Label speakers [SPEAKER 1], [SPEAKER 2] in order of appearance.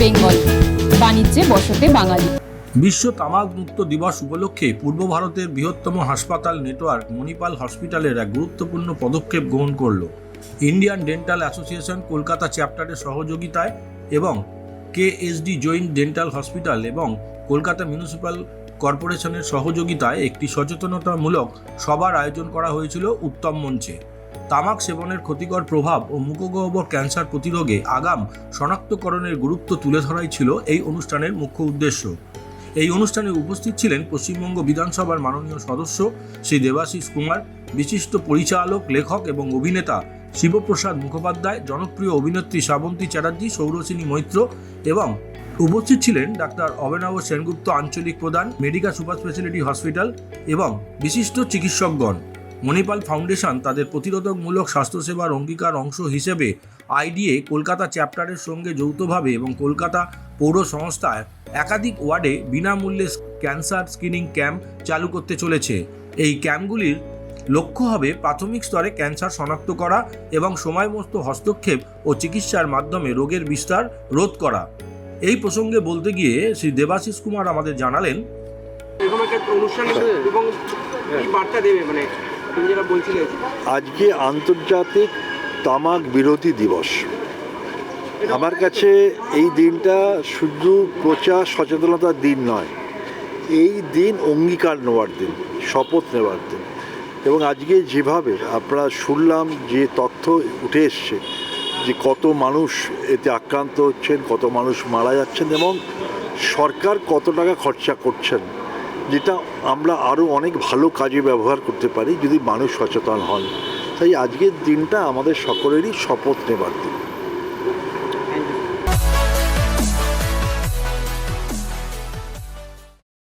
[SPEAKER 1] বেঙ্গল। বাণিজ্যে বসতে বাঙালি।
[SPEAKER 2] বিশ্ব তামাক মুক্ত দিবস উপলক্ষে পূর্ব ভারতের বৃহত্তম হাসপাতাল নেটওয়ার্ক মণিপাল হসপিটালের এক গুরুত্বপূর্ণ পদক্ষেপ গ্রহণ করল। ইন্ডিয়ান ডেন্টাল অ্যাসোসিয়েশন কলকাতা চ্যাপ্টারের সহযোগিতায় এবং কেএসডি জয়েন্ট ডেন্টাল হসপিটাল এবং কলকাতা মিউনিসিপ্যাল কর্পোরেশনের সহযোগিতায় একটি সচেতনতামূলক সভার আয়োজন করা হয়েছিল উত্তম মঞ্চে। তামাক সেবনের ক্ষতিকর প্রভাব ও মুখগহ্বর ক্যান্সার প্রতিরোধে আগাম শনাক্তকরণের গুরুত্ব তুলে ধরাই ছিল এই অনুষ্ঠানের মুখ্য উদ্দেশ্য। এই অনুষ্ঠানে উপস্থিত ছিলেন পশ্চিমবঙ্গ বিধানসভার মাননীয় সদস্য শ্রী দেবাশিস কুমার, বিশিষ্ট পরিচালক, লেখক এবং অভিনেতা শিবপ্রসাদ মুখোপাধ্যায়, জনপ্রিয় অভিনেত্রী শ্রাবন্তী চ্যাটার্জি সৌরসিনী মৈত্র এবং উপস্থিত ছিলেন ডাক্তার অভিনব সেনগুপ্ত আঞ্চলিক প্রধান, মেডিকা সুপার স্পেশালিটি হসপিটাল এবং বিশিষ্ট চিকিৎসকগণ। মণিপাল ফাউন্ডেশন তাদের প্রতিরোধকমূলক স্বাস্থ্যসেবার অঙ্গীকার অংশ হিসেবে আইডিএ কলকাতা চ্যাপ্টারের সঙ্গে যৌথভাবে এবং কলকাতা পৌর সংস্থায় একাধিক ওয়ার্ডে বিনামূল্যে ক্যান্সার স্ক্রিনিং ক্যাম্প চালু করতে চলেছে। এই ক্যাম্পগুলির লক্ষ্য হবে প্রাথমিক স্তরে ক্যান্সার শনাক্ত করা এবং সময়মস্ত হস্তক্ষেপ ও চিকিৎসার মাধ্যমে রোগের বিস্তার রোধ করা। এই প্রসঙ্গে বলতে গিয়ে শ্রী দেবাশিস কুমার আমাদের জানালেন
[SPEAKER 3] এরকম একটা অনুষ্ঠান এবং বার্তা দেবে মানে তুমি যেটা বলছিলে
[SPEAKER 4] আজকে আন্তর্জাতিক তামাক বিরোধী দিবস। আমার কাছে এই দিনটা শুধু প্রচার সচেতনতার দিন নয় এই দিন অঙ্গীকার নেওয়ার দিন শপথ নেওয়ার দিন। এবং আজকে যেভাবে আপনারা শুনলাম যে তথ্য উঠে এসছে যে কত মানুষ এতে আক্রান্ত হচ্ছেন কত মানুষ মারা যাচ্ছেন এবং সরকার কত টাকা খরচা করছেন যেটা আমরা আরও অনেক ভালো কাজে ব্যবহার করতে পারি যদি মানুষ সচেতন হন। তাই আজকের দিনটা আমাদের সকলেরই শপথ নেবার দিন।